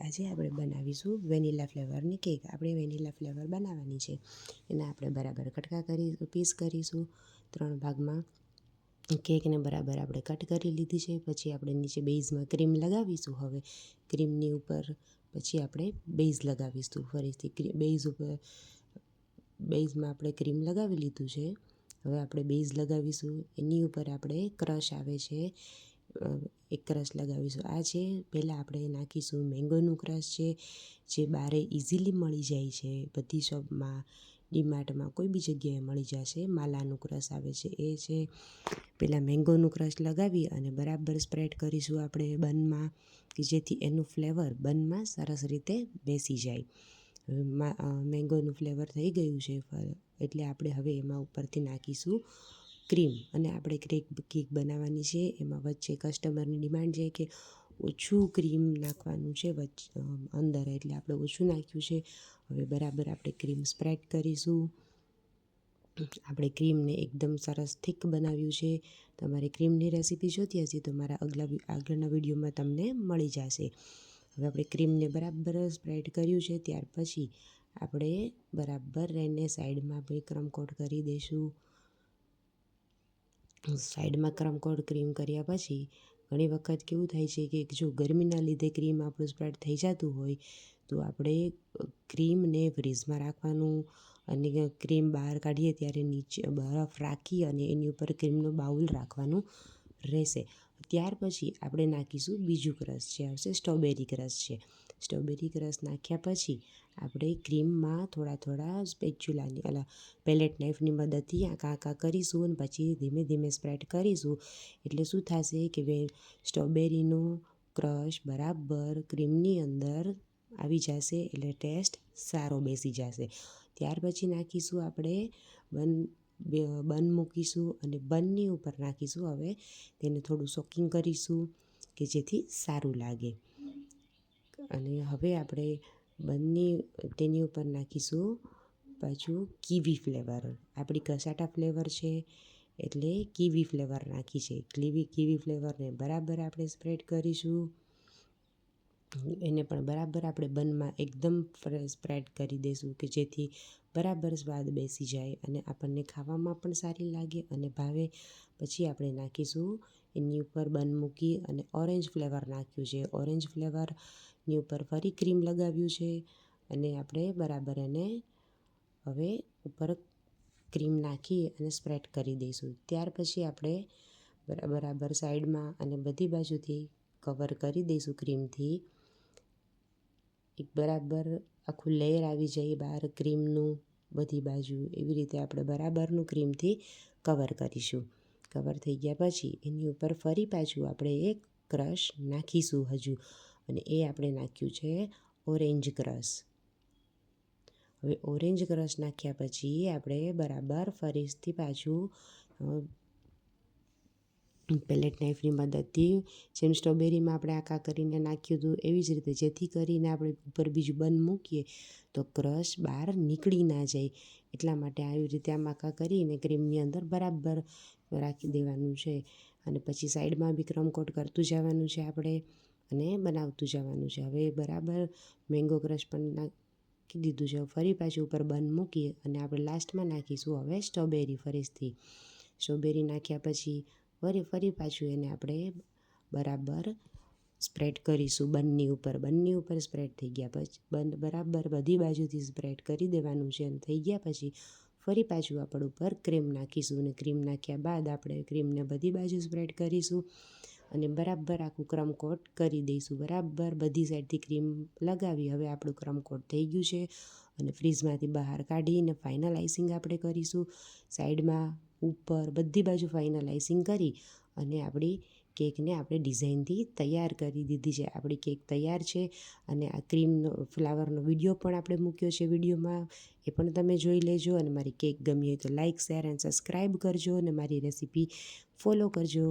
આજે આપણે બનાવીશું વેનીલા ફ્લેવરની કેક. આપણે વેનીલા ફ્લેવર બનાવવાની છે. એના આપણે બરાબર કટકા કરી, પીસ કરીશું. ત્રણ ભાગમાં કેકને બરાબર આપણે કટ કરી લીધી છે. પછી આપણે નીચે બેઝમાં ક્રીમ લગાવીશું હવે. ક્રીમની ઉપર પછી આપણે બેઝ લગાવીશું. ફરીથી બેઝ ઉપર, બેઝમાં આપણે ક્રીમ લગાવી લીધું છે. હવે આપણે બેઝ લગાવીશું. એની ઉપર આપણે ક્રશ આવે છે. એક ક્રશ લગાવીશું. આ છે પહેલાં આપણે નાખીશું મેંગોનું ક્રશ છે, જે બારે ઇઝીલી મળી જાય છે, બધી શોપમાં, ડીમાર્ટમાં, કોઈ બી જગ્યાએ મળી જશે, માલાનું ક્રશ આવે છે. એ છે પહેલાં મેંગોનું ક્રશ લગાવી અને બરાબર સ્પ્રેડ કરીશું આપણે બનમાં, કે જેથી એનું ફ્લેવર બનમાં સરસ રીતે બેસી જાય. મેંગોનું ફ્લેવર થઈ ગયું છે એટલે આપણે હવે એમાં ઉપરથી નાખીશું ક્રીમ અને આપણે ક્રેક કેક બનાવવાની છે. એમાં વચ્ચે કસ્ટમરની ડિમાન્ડ છે કે ઓછું ક્રીમ નાખવાનું છે વચ્ચે અંદર એટલે આપણે ઓછું નાખ્યું છે. હવે બરાબર આપણે ક્રીમ સ્પ્રેડ કરીશું. આપણે ક્રીમને એકદમ સરસ થીક બનાવ્યું છે. તમારે ક્રીમની રેસીપી જોતી હશે તો મારા આગલા આગળના વિડીયોમાં તમને મળી જશે. હવે આપણે ક્રીમને બરાબર સ્પ્રેડ કર્યું છે. ત્યાર પછી આપણે બરાબર એને સાઈડમાં આપણે ક્રમકોટ કરી દઈશું. સાઈડમાં ક્રમકોડ ક્રીમ કર્યા પછી ઘણી વખત કેવું થાય છે કે જો ગરમીના લીધે ક્રીમ આપણું સ્પ્રેડ થઈ જતું હોય, તો આપણે ક્રીમને ફ્રીઝમાં રાખવાનું અને ક્રીમ બહાર કાઢીએ ત્યારે નીચે બરફ રાખી અને એની ઉપર ક્રીમનો બાઉલ રાખવાનું રહેશે. ત્યાર પછી આપણે નાખીશું બીજું ક્રશ જે આવશે સ્ટ્રોબેરી ક્રશ છે. સ્ટ્રોબેરી ક્રશ નાખ્યા પછી આપણે ક્રીમમાં થોડા થોડા સ્પેચ્યુલાની અલા પેલેટ નાઇફની મદદથી આંકા આંકા કરીશું અને પછી ધીમે ધીમે સ્પ્રેડ કરીશું. એટલે શું થશે કે સ્ટ્રોબેરીનો ક્રશ બરાબર ક્રીમની અંદર આવી જશે એટલે ટેસ્ટ સારો બેસી જશે. ત્યાર પછી નાખીશું આપણે બન બન મૂકીશું અને બનની ઉપર નાખીશું. હવે તેને થોડું સોકિંગ કરીશું કે જેથી સારું લાગે. અને હવે આપણે બંને તેની ઉપર નાખીશું પાછું કીવી ફ્લેવર આપણી કસાટા ફ્લેવર છે એટલે કીવી ફ્લેવર નાખી છે. કીવી કીવી ફ્લેવરને બરાબર આપણે સ્પ્રેડ કરીશું. એને પણ બરાબર આપણે બનમાં એકદમ સ્પ્રેડ કરી દઈશું કે જેથી બરાબર સ્વાદ બેસી જાય અને આપણને ખાવામાં પણ સારી લાગે અને ભાવે. પછી આપણે નાખીશું એની ઉપર બન મૂકી અને ઓરેન્જ ફ્લેવર નાખ્યું છે. ઓરેન્જ ફ્લેવરની ઉપર ફરી ક્રીમ લગાવ્યું છે અને આપણે બરાબર એને હવે ઉપર ક્રીમ નાખી અને સ્પ્રેડ કરી દઈશું ત્યાર પછી આપણે બરાબર સાઈડમાં અને બધી બાજુથી કવર કરી દઈશું ક્રીમથી. એક બરાબર આખું લેયર આવી જાય બહાર ક્રીમનું બધી બાજુ, એવી રીતે આપણે બરાબરનું ક્રીમથી કવર કરીશું. કવર થઈ ગયા પછી એની ઉપર ફરી પાછું આપણે એક ક્રશ નાખીશું હજુ અને એ આપણે નાખ્યું છે ઓરેન્જ ક્રશ. હવે ઓરેન્જ ક્રશ નાખ્યા પછી આપણે બરાબર ફરીથી પાછું પેલેટ નાઇફની મદદથી જેમ સ્ટ્રોબેરીમાં આપણે આખા કરીને નાખ્યું હતું, એવી જ રીતે જેથી કરીને આપણે ઉપર બીજું બન મૂકીએ તો ક્રશ બહાર નીકળી ના જાય. એટલા માટે આવી રીતે આમ આખા કરીને ક્રીમની અંદર બરાબર રાખી દેવાનું છે. અને પછી સાઈડમાં બી ક્રમકોટ કરતું જવાનું છે આપણે અને બનાવતું જવાનું છે. હવે બરાબર મેંગો ક્રશ પણ નાખી દીધું છે. ફરી પાછું ઉપર બન મૂકીએ અને આપણે લાસ્ટમાં નાખીશું હવે સ્ટ્રોબેરી ફરીથી. સ્ટ્રોબેરી નાખ્યા પછી ફરી ફરી પાછું એને આપણે બરાબર સ્પ્રેડ કરીશું. બંની ઉપર બંની ઉપર સ્પ્રેડ થઈ ગયા પછી બરાબર બધી બાજુથી સ્પ્રેડ કરી દેવાનું છે અને થઈ ગયા પછી ફરી પાછું આપણે ઉપર ક્રીમ નાખીશું અને ક્રીમ નાખ્યા બાદ આપણે ક્રીમને બધી બાજુ સ્પ્રેડ કરીશું અને બરાબર આખું ક્રમકોટ કરી દઈશું. બરાબર બધી સાઈડથી ક્રીમ લગાવી. હવે આપણું ક્રમકોટ થઈ ગયું છે અને ફ્રીજમાંથી બહાર કાઢીને ફાઇનલ આઈસિંગ આપણે કરીશું. સાઈડમાં ઉપર બધી બાજુ ફાઇનલાઇઝિંગ કરી અને આપણી કેકને આપણે ડિઝાઇનથી તૈયાર કરી દીધી છે. આપણી કેક તૈયાર છે અને આ ક્રીમનો ફ્લાવરનો વીડિયો પણ આપણે મૂક્યો છે વિડીયોમાં. એ પણ તમે જોઈ લેજો અને મારી કેક ગમી હોય તો લાઇક શેર એન્ડ સબસ્ક્રાઈબ કરજો અને મારી રેસીપી ફોલો કરજો.